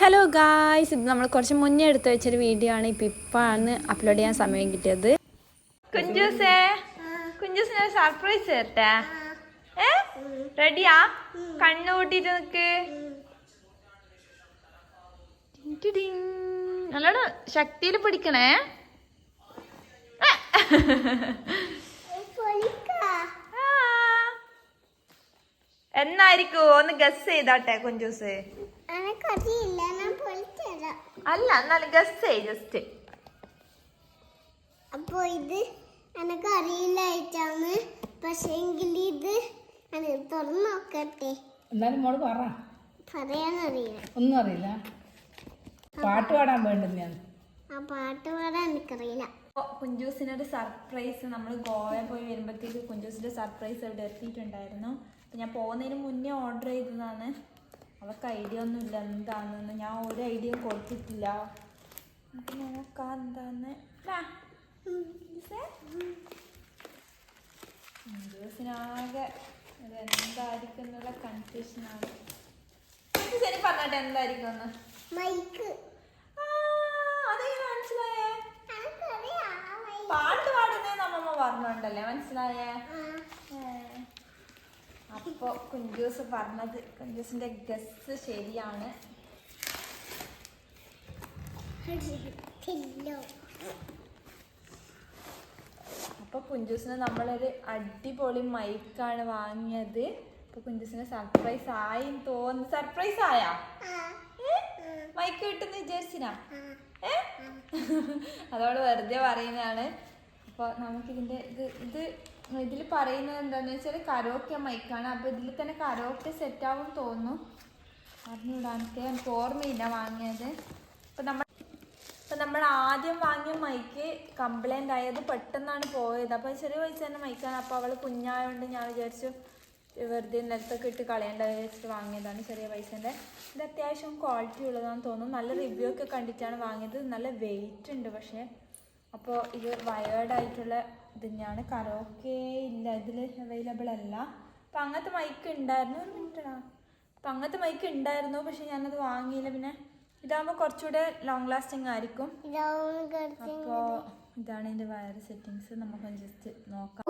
Hello guys ഇത് നമ്മൾ കുറച്ച് മുന്നേ എടുത്തു വെച്ചൊരു വീഡിയോ ആണ്. ഇപ്പം ഇപ്പാണ് അപ്ലോഡ് ചെയ്യാൻ സമയം കിട്ടിയത്. കുഞ്ചൂസേ കുഞ്ചൂസിന് സർപ്രൈസ് തരട്ടെ ഏ? റെഡിയാ കണ്ണു കൂട്ടിട്ട് നിക്ക്. നല്ലോണം ശക്തിയിൽ പിടിക്കണേ. എന്നായിരിക്കും? ഒന്ന് ഗസ് ചെയ്താട്ടെ കുഞ്ചൂസ്. അല്ല എന്നാലും ഗസ് ചെയ് ജസ്റ്റ് അപ്പൊ ഇത് എനക്ക് അറിയില്ലായിട്ടാണ് പക്ഷെങ്കിൽ ഇത് ഞാൻ തുറന്നു നോക്കട്ടെ. എന്നാലും മോൾ പറ. പറയാനറിയില്ല. ഒന്നും അറിയില്ല. പാട്ട് പാടാൻ ഞാൻ. ആ പാട്ട് പാടാൻ എനിക്കറിയില്ല. കുഞ്ചൂസിനൊരു സർപ്രൈസ് നമ്മൾ ഗോവ പോയി വരുമ്പോഴത്തേക്ക് കുഞ്ചൂസിന്റെ സർപ്രൈസ് ഇവിടെ എത്തിയിട്ടുണ്ടായിരുന്നു. അപ്പം ഞാൻ പോകുന്നതിന് മുന്നേ ഓർഡർ ചെയ്തതാണ്. അവൾക്ക് ഐഡിയ ഒന്നും ഇല്ല എന്താണെന്ന്. ഞാൻ ഒരു ഐഡിയ കൊടുത്തിട്ടില്ല. നമുക്ക് നോക്കാം എന്താന്ന്. ദാ. കുഞ്ചൂസേ. കുഞ്ചൂസിനാകെ ഇത് എന്തായിരിക്കും എന്നുള്ള കൺഫ്യൂഷനാണ് ശരി പറഞ്ഞാട്ടെ എന്തായിരിക്കും എന്ന്. മൈക്ക്. പാട്ട് പാടുന്നേ നമ്മമ്മ പറഞ്ഞോണ്ടല്ലേ മനസ്സിലായേ? ആ. ഏ. അപ്പൊ കുഞ്ചൂസ് പറഞ്ഞത് കുഞ്ചൂസിന്റെ ഗസ് ശരിയാണ്. അപ്പോൾ അപ്പൊ കുഞ്ചൂസിന് നമ്മളൊരു അടിപൊളി മൈക്കാണ് വാങ്ങിയത്. അപ്പൊ കുഞ്ചൂസിന് സർപ്രൈസ് ആയി തോന്നുന്നു. സർപ്രൈസ് ആയാ? മൈക്ക് കിട്ടുന്ന വിചാരിച്ചിനാ? അതോട് വെറുതെ പറയുന്നതാണ്. അപ്പോൾ നമുക്കിതിന്റെ ഇത് ഇത് ഇതിൽ പറയുന്നത് എന്താണെന്ന് വെച്ചാൽ കരോക്കെ മൈക്കാണ്. അപ്പോൾ ഇതിൽ തന്നെ കരോക്കെ സെറ്റാവും തോന്നുന്നു. അറിഞ്ഞുവിടാനൊക്കെ എനിക്ക് ഓർമ്മയില്ല വാങ്ങിയത്. അപ്പോൾ നമ്മൾ അപ്പം നമ്മൾ ആദ്യം വാങ്ങിയ മൈക്ക് കംപ്ലൈന്റ് ആയത് പെട്ടെന്നാണ് പോയത്. അപ്പോൾ ചെറിയ പൈസ തന്നെ മൈക്കാണ്. അപ്പോൾ അവൾ കുഞ്ഞായതുകൊണ്ട് ഞാൻ വിചാരിച്ചു വെറുതെ നിലത്തൊക്കെ ഇട്ട് കളയേണ്ട വെച്ചിട്ട് വാങ്ങിയതാണ് ചെറിയ പൈസേന്റെ ഇത് അത്യാവശ്യം ക്വാളിറ്റി ഉള്ളതാണെന്ന് തോന്നുന്നു. നല്ല റിവ്യൂ ഒക്കെ കണ്ടിട്ടാണ് വാങ്ങിയത്. നല്ല വെയിറ്റ് ഉണ്ട് പക്ഷേ. അപ്പോൾ ഇത് വയേർഡ് ആയിട്ടുള്ള ഇത് തന്നെയാണ് കരോക്കെ ഇല്ല ഇതിൽ അവൈലബിൾ അല്ല. അപ്പം അങ്ങനത്തെ മൈക്ക് ഉണ്ടായിരുന്നു ഒരു മിനിറ്റാ അപ്പം അങ്ങനത്തെ മൈക്ക് ഉണ്ടായിരുന്നു പക്ഷെ ഞാനത് വാങ്ങിയില്ല. പിന്നെ ഇതാകുമ്പോൾ കുറച്ചുകൂടെ ലോങ് ലാസ്റ്റിംഗ് ആയിരിക്കും. അപ്പോൾ ഇതാണ് ഇതിന്റെ വയർ സെറ്റിങ്സ് നമുക്ക് ജസ്റ്റ് നോക്കാം.